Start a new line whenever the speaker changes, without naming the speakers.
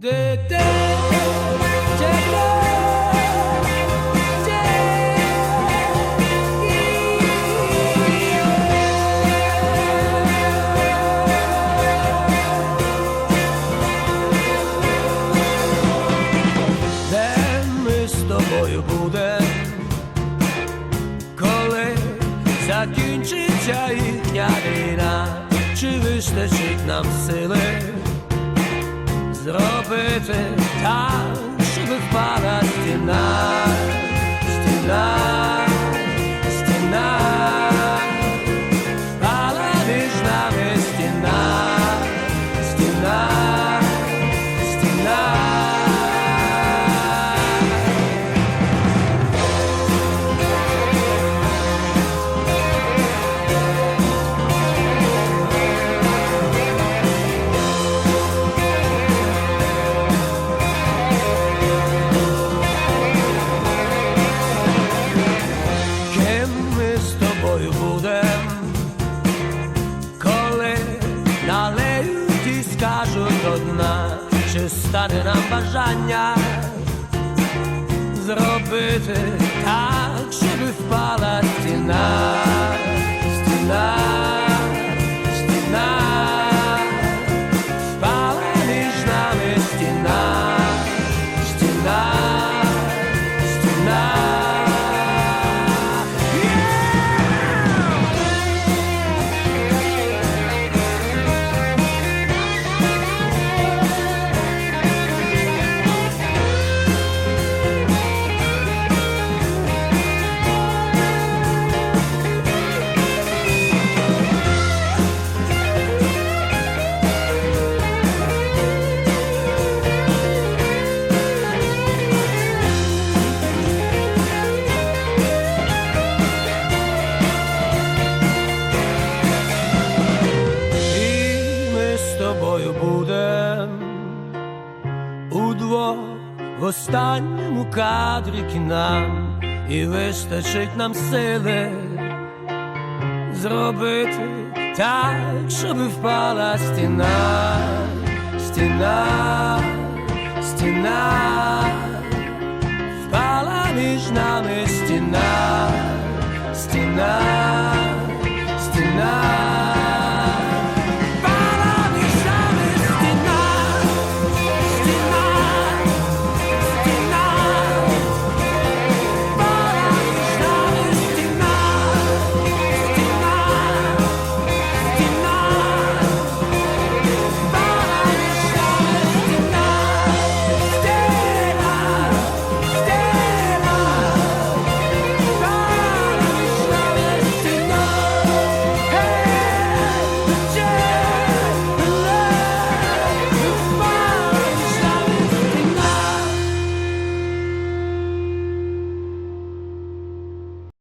Де-де, тепло, Де ми з тобою будем, коли закінчиться їхня війна, чи вистачить нам сили зробити так, щоб чи стане нам бажання зробити так, щоб впала стіна, стіна, стіна, впала між нами стіна, стіна, стіна. Тобою будем. Удвох в останньому кадрі кіна, і вистачить нам сили зробити так, щоб впала стіна, стіна, стіна, впала між нами стіна.